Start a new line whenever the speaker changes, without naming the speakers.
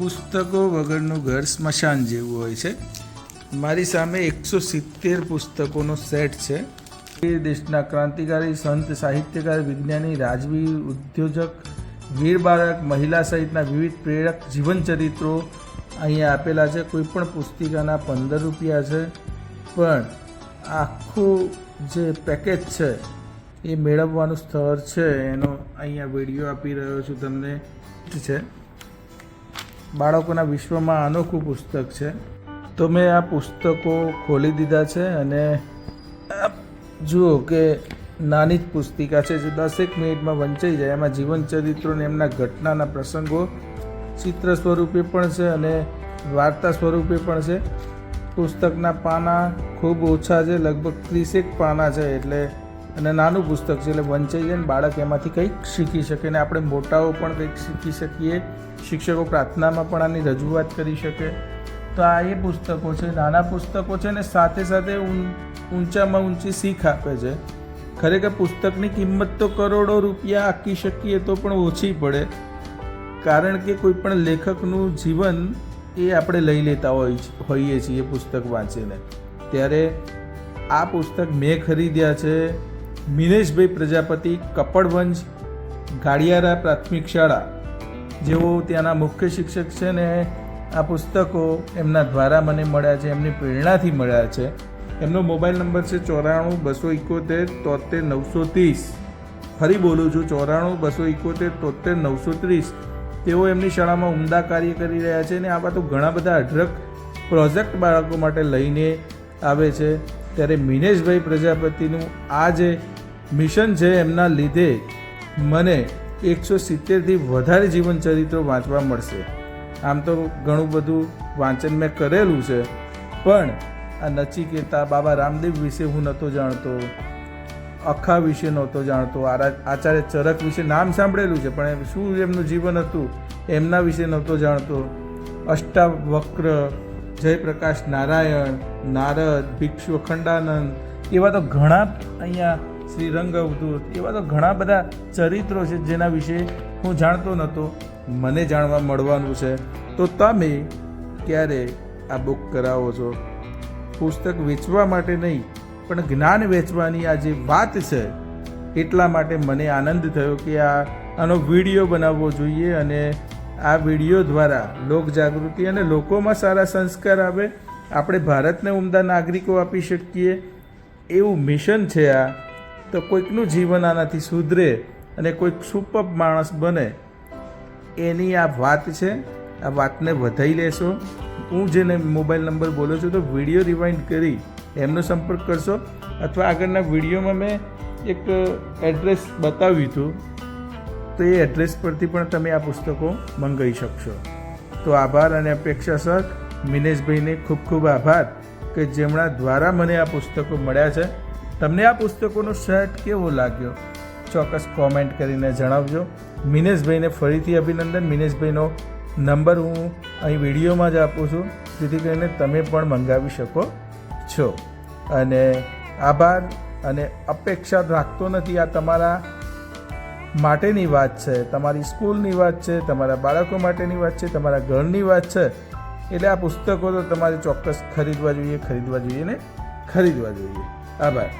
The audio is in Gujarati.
પુસ્તકો વગરનું ઘર સ્મશાન જેવું હોય છે. મારી સામે એકસો સિત્તેર પુસ્તકોનો સેટ છે. એ દેશના ક્રાંતિકારી સંત, સાહિત્યકાર, વિજ્ઞાની રાજવી ઉદ્યોજક, વીર બાળક, મહિલા સહિતના વિવિધ પ્રેરક જીવનચરિત્રો અહીંયા આપેલા છે. કોઈ પણ પુસ્તિકાના પંદર રૂપિયા છે. પણ આખું જે પેકેજ છે એ મેળવવાનું સ્થળ છે. એનો અહીંયા વીડિયો આપી રહ્યો છું તમને. છે. બાળકોના વિશ્વમાં અનોખું પુસ્તક છે. તો મેં આ પુસ્તકો ખોલી દીધા છે અને જુઓ કે નાની જ પુસ્તિકા છે જે દસેક મિનિટમાં વંચાઈ જાય. એમાં જીવન ચરિત્રોને એમના ઘટનાના પ્રસંગો, ચિત્ર સ્વરૂપે પણ છે અને વાર્તા સ્વરૂપે પણ છે. પુસ્તકના પાના ખૂબ ઓછા છે, લગભગ ત્રીસેક પાના છે એટલે અને નાનું પુસ્તક છે એટલે વંચાઈ જાય ને બાળક એમાંથી કંઈક શીખી શકે ને આપણે મોટાઓ પણ કંઈક શીખી શકીએ. શિક્ષકો પ્રાર્થનામાં પણ આની રજૂઆત કરી શકે. તો આ એ પુસ્તકો છે, નાના પુસ્તકો છે ને સાથે સાથે ઊંચામાં ઊંચી શીખ આપે છે. ખરેખર પુસ્તકની કિંમત તો કરોડો રૂપિયા આંકી શકીએ તો પણ ઓછી પડે. કારણ કે કોઈ પણ લેખકનું જીવન એ આપણે લઈ લેતા હોય હોઈએ છીએ પુસ્તક વાંચીને. ત્યારે આ પુસ્તક મેં ખરીદ્યા છે મિનેશભાઈ પ્રજાપતિ કપડવંજ ગાડિયારા પ્રાથમિક શાળા. જેઓ ત્યાંના મુખ્ય શિક્ષક છે ને આ પુસ્તકો એમના દ્વારા મને મળ્યા છે, એમની પ્રેરણાથી મળ્યા છે. એમનો મોબાઈલ નંબર છે ચોરાણું બસો એકોતેર તોતેર નવસો ત્રીસ. ફરી બોલું છું, ચોરાણું બસો એકોતેર તોતેર નવસો ત્રીસ. તેઓ એમની શાળામાં ઉમદા કાર્ય કરી રહ્યા છે અને આવા તો ઘણા બધા અઢળક પ્રોજેક્ટ બાળકો માટે લઈને આવે છે. ત્યારે મિનેશભાઈ પ્રજાપતિનું આ જે મિશન છે એમના લીધે મને એકસો સિત્તેરથી વધારે જીવન ચરિત્રો વાંચવા મળશે. આમ તો ઘણું બધું વાંચન મેં કરેલું છે, પણ આ નચિકેતા બાબા રામદેવ વિશે હું નહોતો જાણતો, અખા વિશે નહોતો જાણતો આચાર્ય ચરક વિશે નામ સાંભળેલું છે, પણ શું એમનું જીવન હતું એમના વિશે નહોતો જાણતો. અષ્ટાવક્ર, જયપ્રકાશ નારાયણ, નારદ, ભિક્ષુ અખંડાનંદ, એવા તો ઘણા અહીંયા શ્રી રંગ અવધૂત. એવા તો ઘણા બધા ચરિત્રો છે જેના વિશે હું જાણતો નહોતો મને જાણવા મળવાનું છે. તો તમે ક્યારે આ બુક કરાવો છો? પુસ્તક વેચવા માટે નહીં, પણ જ્ઞાન વેચવાની આ જે વાત છે, એટલા માટે મને આનંદ થયો કે આ, આનો વીડિયો બનાવવો જોઈએ અને આ વીડિયો દ્વારા લોક જાગૃતિ અને લોકોમાં સારા સંસ્કાર આવે. આપણે ભારતને ઉમદા નાગરિકો આપી શકીએ. એવું મિશન છે આ. તો કોઈકનું જીવન આનાથી સુધરે અને કોઈક સુપર માણસ બને, એની આ વાત છે, આ વાતને વધાઈ લેશો. હું જેને મોબાઈલ નંબર બોલું છું તો વીડિયો રિવાઇન્ડ કરી એમનો સંપર્ક કરશો. અથવા આગળના વિડીયોમાં મેં એક એડ્રેસ બતાવ્યું હતું. તો એ એડ્રેસ પરથી પણ તમે આ પુસ્તકો મંગાવી શકશો. તો આભાર અને અપેક્ષા સર. મિનેશભાઈને ખૂબ ખૂબ આભાર કે જેમના દ્વારા મને આ પુસ્તકો મળ્યા છે. તમને આ પુસ્તકોનો સેટ કેવો લાગ્યો? ચોક્કસ કોમેન્ટ કરીને જણાવજો. મિનેશભાઈને ફરીથી અભિનંદન. મિનેશભાઈનો નંબર હું અહીં વિડીયોમાં જ આપું છું, જેથી કરીને તમે પણ મંગાવી શકો છો. અને આભાર અને અપેક્ષા રાખતો નથી આ તમારા માટેની વાત છે, તમારી સ્કૂલની વાત છે, તમારા બાળકો માટેની વાત છે, તમારા ઘરની વાત છે, એટલે આ પુસ્તકો તો તમારે ચોક્કસ ખરીદવા જોઈએ ખરીદવા જોઈએ ને ખરીદવા જોઈએ. આભાર.